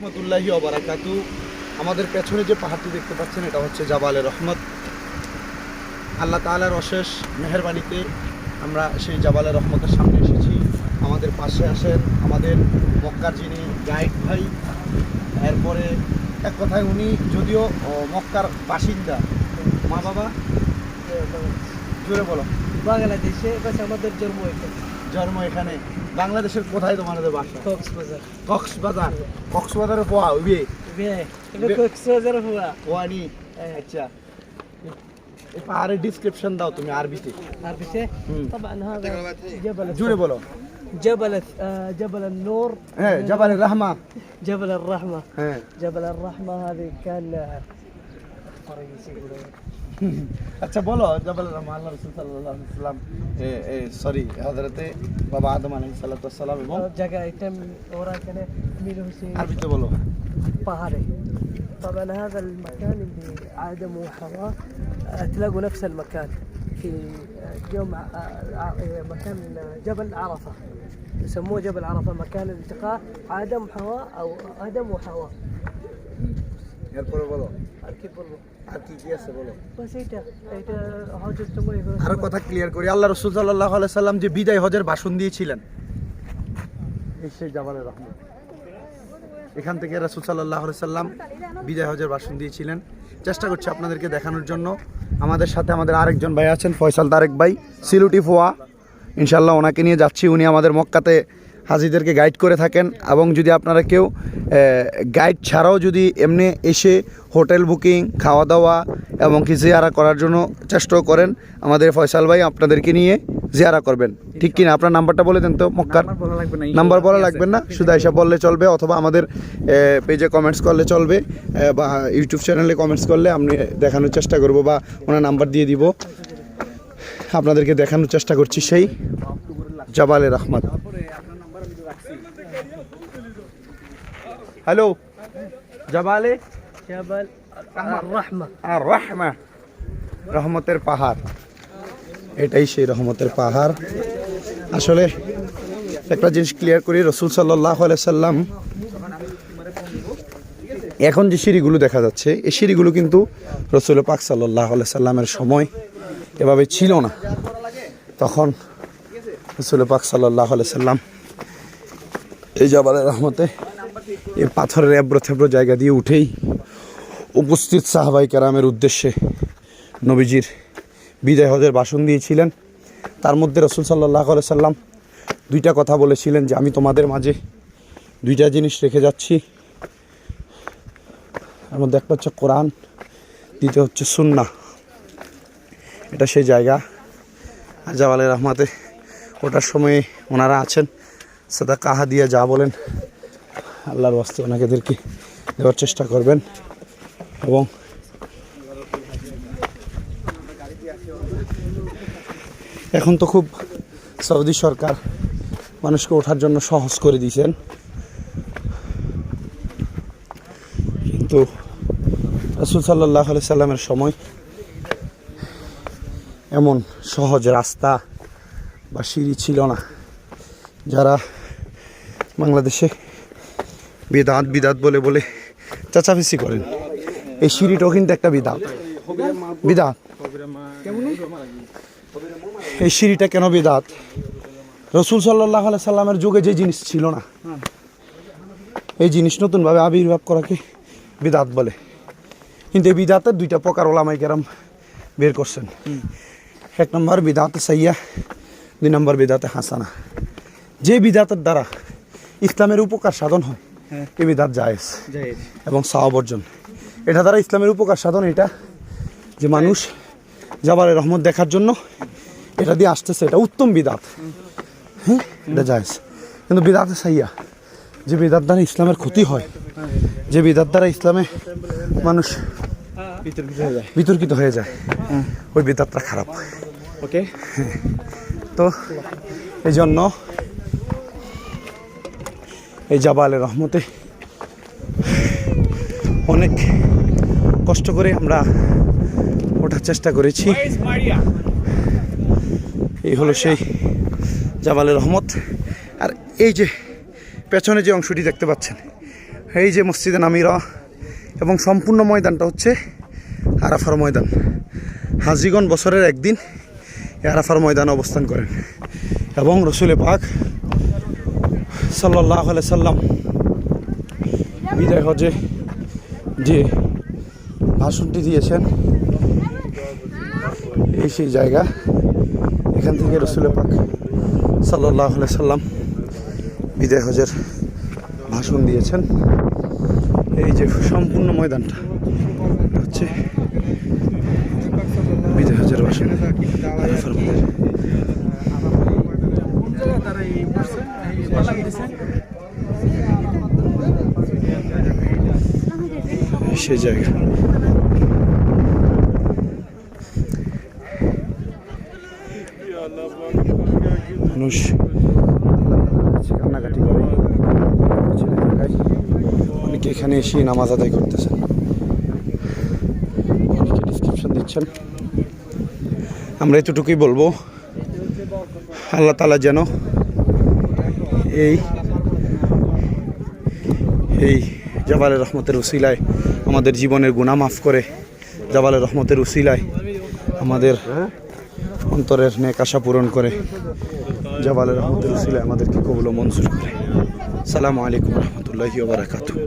রহমতুল্লাহি অবরাকাতু আমাদের পেছনে যে পাহাড়টি দেখতে পাচ্ছেন, এটা হচ্ছে জাবালে রহমত। আল্লাহ তাআলার অশেষ মেহরবানিতে আমরা সেই জাবালে রহমতের সামনে এসেছি। আমাদের পাশে আসেন আমাদের মক্কার যিনি গাইড ভাই। এরপরে এক কথায় উনি যদিও মক্কার বাসিন্দা, মা বাবা? জোরে বলো। বাংলাদেশে আমাদের জন্ম এখানে জন্ম এখানে বাংলাদেশের কোথায় তোমাদের বাসা কক্সবাজার কক্সবাজার কক্সবাজারের পোয়া উবে বিয়ে এবার কক্সবাজার হুয়া ওয়ানি আচ্ছা এই পাহাড়ের ডিসক্রিপশন দাও তুমি আরবিতে আর বিশে হুম। طبعا هذا جبل জুড়ে বলো جبل آه، جبل النور হ্যাঁ জাবালে রাহমা جبل الرحمة হ্যাঁ جبل الرحمة هذه كان آه، فرنسي يقولون. আচ্ছা বলো জাবালে রাহমা আল্লাহ রাসূল সাল্লাল্লাহু আলাইহি সাল্লাম এ সরি হযরতে বাবা আদম আলাইহিস সালাতু ওয়াসসালাম এবং آه، جگہ تم وراك أنا ميلو حسين আরবিতে বলো طهري طبعا هذا المكان اللي آدم وحواء آه، تلاقوا نفس المكان في آه، يوم ع- ع- آه، مكان جبل عرفة يسموه جبل عرفة مكان التقاء آدم وحواء أو آدم وحواء এরপরে বলো। আর কি বলব? আর কি কি আছে বলো? আরও কথা ক্লিয়ার করি। আল্লাহ রসুল সাল্লাহ সাল্লাম যে বিদায় হজের ভাষণ দিয়েছিলেন শেখ জামালের রহমান এখান থেকে রাসুল সাল্লাহ সাল্লাম বিদায় হজের ভাষণ দিয়েছিলেন। চেষ্টা করছি আপনাদেরকে দেখানোর জন্য। আমাদের সাথে আমাদের আরেকজন ভাই আছেন ফয়সাল তারেক ভাই। সিলুটি ফোয়া। ইনশাল্লাহ ওনাকে নিয়ে যাচ্ছি। উনি আমাদের মক্কাতে হাজিদেরকে গাইড করে থাকেন এবং যদি আপনারা কেউ গাইড ছাড়াও যদি এমনি এসে হোটেল বুকিং খাওয়া দাওয়া এবং কি জিয়ারা করার জন্য চেষ্টাও করেন আমাদের ফয়সাল ভাই আপনাদেরকে নিয়ে জিয়ারা করবেন। ঠিক কিনা? আপনার নাম্বারটা বলে দেন তো মক্কার। নাম্বার বলা লাগবে না শুধু এসে বললে চলবে অথবা আমাদের পেজে কমেন্টস করলে চলবে বা ইউটিউব চ্যানেলে কমেন্টস করলে আমি দেখানোর চেষ্টা করব বা ওনার নাম্বার দিয়ে দিব। আপনাদেরকে দেখানোর চেষ্টা করছি সেই জবালে রহমত। হ্যালো জবালে جبل الرحمة আর রহমা রহমতের পাহাড় এটাই সেই রহমতের পাহাড় আসলে একটা জিনিস ক্লিয়ার করি রসুল সাল্লাহ সাল্লাম এখন যে সিঁড়িগুলো দেখা যাচ্ছে এই সিঁড়িগুলো কিন্তু রসুল পাক সাল্লাহ সাল্লামের সময় এভাবে ছিল না তখন রসুল পাক সাল্লাহ সাল্লাম এই জবালের রহমতে এই পাথরের এবড়ো থেবড়ো জায়গা দিয়ে উঠেই উপস্থিত সাহাবাই কেরামের উদ্দেশ্যে নবীজির বিদায় হজের ভাষণ দিয়েছিলেন। তার মধ্যে রসুল সাল্লাহ সাল্লাম দুইটা কথা বলেছিলেন যে, আমি তোমাদের মাঝে দুইটা জিনিস রেখে যাচ্ছি। তার মধ্যে একটা হচ্ছে কোরআন, দ্বিতীয় হচ্ছে সুন্না এটা সেই জায়গা। আজাব আলী রহমাতে ওটার সময়ে ওনারা আছেন। সাদা কাহা দিয়ে যা বলেন আল্লাহর বাস্তে ওনাকেদেরকে দেওয়ার চেষ্টা করবেন এবং এখন তো খুব সৌদি সরকার মানুষকে ওঠার জন্য সহজ করে দিয়েছেন। কিন্তু রসুল সাল্লাহ আলি সাল্লামের সময় এমন সহজ রাস্তা বা সিঁড়ি ছিল না যারা বাংলাদেশে বিদাত বিদাত বলে বলে চাচাফিসি করেন। এই সিঁড়িটাও কিন্তু একটা বিদাত। বিদাত। এই সিঁড়িটা কেন বিদাত? রসুল সাল্লাহ সাল্লামের যুগে যে জিনিস ছিল না, এই জিনিস নতুনভাবে আবির্ভাব করাকে বিদাত বলে। কিন্তু এই বিদাতের দুইটা প্রকার ওলামাই কেরাম বের করছেন। এক নম্বর বিদাতে সাইয়া দুই নম্বর বিদাতে হাসানা। যে বিদাতের দ্বারা ইসলামের উপকার সাধন হয় বিদাত জায়েজ। এবং সাওয়াব অর্জন। এটা দ্বারা ইসলামের উপকার সাধন এটা যে মানুষ জাবালের রহমত দেখার জন্য এটা দিয়ে আসতেছে। এটা উত্তম বিদাত হ্যাঁ? এটা জায়েজ। কিন্তু বিদাতে সাইয়া যে বিদাত দ্বারা ইসলামের ক্ষতি হয় যে বিদাত দ্বারা ইসলামে মানুষ বিতর্কিত হয়ে যায়। ওই বিদাতটা খারাপ। ওকে। তো এই জন্য এই জাবালে রহমতে। অনেক কষ্ট করে আমরা ওঠার চেষ্টা করেছি। এই হলো সেই জাবালে রহমত। আর এই যে পেছনে যে অংশটি দেখতে পাচ্ছেন, এই যে মসজিদে নামিরা এবং সম্পূর্ণ ময়দানটা হচ্ছে আরাফার ময়দান। হাজিগণ বছরের একদিন আরাফার ময়দানে অবস্থান করেন এবং রসুলে পাক সাল্লাহ সাল্লাম বিদায় হজে যে ভাষণটি দিয়েছেন, এই সেই জায়গা, এখান থেকে রসুলে পাক সাল্লাহ সাল্লাম বিদায় হজের ভাষণ দিয়েছেন এই যে সম্পূর্ণ ময়দানটা হচ্ছে বিদায় হজের ভাষণ। সে জায়গা। মানুষ কান্নাকাটি করে, অনেকে এখানে এসে নামাজ আদায় করতেছেন অনেকে ডিসক্রিপশন দিচ্ছেন। আমরা এতটুকুই বলব। আল্লাহ তালা যেন এই এই জাবালের রহমতের উসিলায় আমাদের জীবনের গুণা মাফ করে জাবালের রহমতের উসিলায় আমাদের অন্তরের নেক আশা পূরণ করে জাবালের রহমতের উসিলায় আমাদেরকে কবুল মনসুর করে। সালামু আলাইকুম রহমতুল্লাহি বারাকাতু